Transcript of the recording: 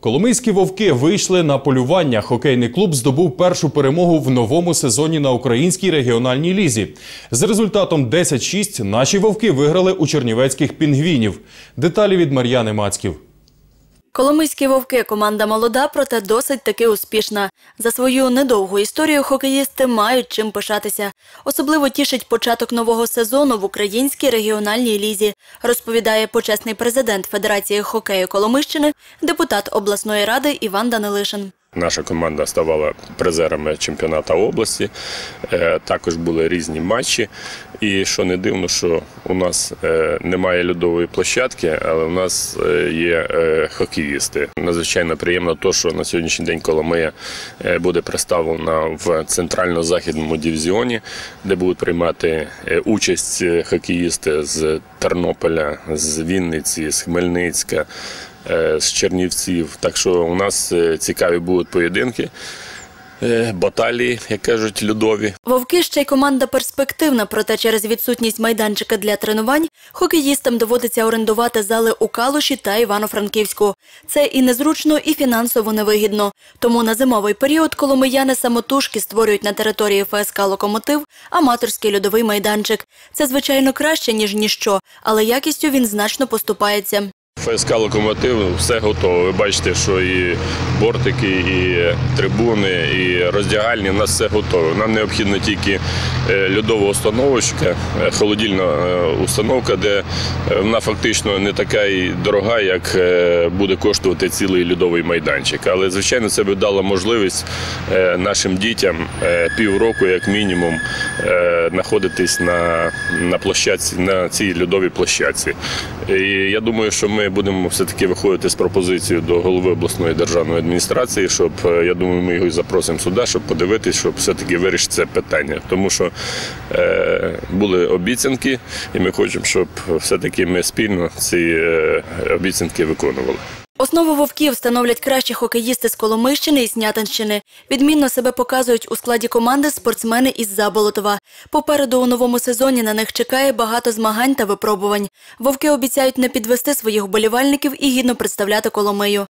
Коломийські вовки вийшли на полювання. Хокейний клуб здобув першу перемогу в новому сезоні на українській регіональній лізі. З результатом 10-6 наші вовки виграли у чернівецьких пінгвінів. Деталі від Мар'яни Мацьків. Коломийські вовки команда молода, проте досить таки успішна. За свою недовгу історію хокеїсти мають чим пишатися. Особливо тішить початок нового сезону в українській регіональній лізі, розповідає почесний президент Федерації хокею Коломищини, депутат обласної ради Іван Данилишин. Наша команда ставала призерами чемпіонату області. Е, Також були різні матчі. І що не дивно, що у нас е, немає льодової площадки, але у нас е, є хокеїсти. Надзвичайно приємно, то, що на сьогоднішній день Коломия буде представлена в центрально-західному дивізіоні, де будуть приймати участь хокеїсти з Тернополя, з Вінниці, з Хмельницька з Чернівців. Так що у нас е, цікаві будуть поєдинки, е, баталії, як кажуть, льодові. Вовки ще й команда перспективна, проте через відсутність майданчика для тренувань хокеїстам доводиться орендувати зали у Калуші та Івано-Франківську. Це і незручно, і фінансово невигідно. Тому на зимовий період коломияни самотужки створюють на території ФСК «Локомотив» аматорський льодовий майданчик. Це, звичайно, краще, ніж ніщо, але якістю він значно поступається. ФСК Локомотив все готово. Ви бачите, що і бортики, і трибуни, і роздягальні у нас все готове. Нам необхідно тільки е, льодова установочка, е, холодильна е, установка, де вона фактично не така і дорога, як буде коштувати цілий льодовий майданчик. Але звичайно, це би дало можливість нашим дітям півроку, як мінімум, знаходитись на, на площадці, на цій льодовій площадці. І я думаю, що ми будемо все-таки виходити з пропозицією до голови обласної державної адміністрації, щоб е, я думаю, ми його і запросимо сюди, щоб подивитись, щоб все-таки вирішити це питання. Тому що е, були обіцянки, і ми хочемо, щоб все-таки ми спільно ці е, обіцянки виконували. Основу вовків становлять кращі хокеїсти з Коломийщини і Снятинщини. Відмінно себе показують у складі команди спортсмени із Заболотова. Попереду у новому сезоні на них чекає багато змагань та випробувань. Вовки обіцяють не підвести своїх вболівальників і гідно представляти Коломию.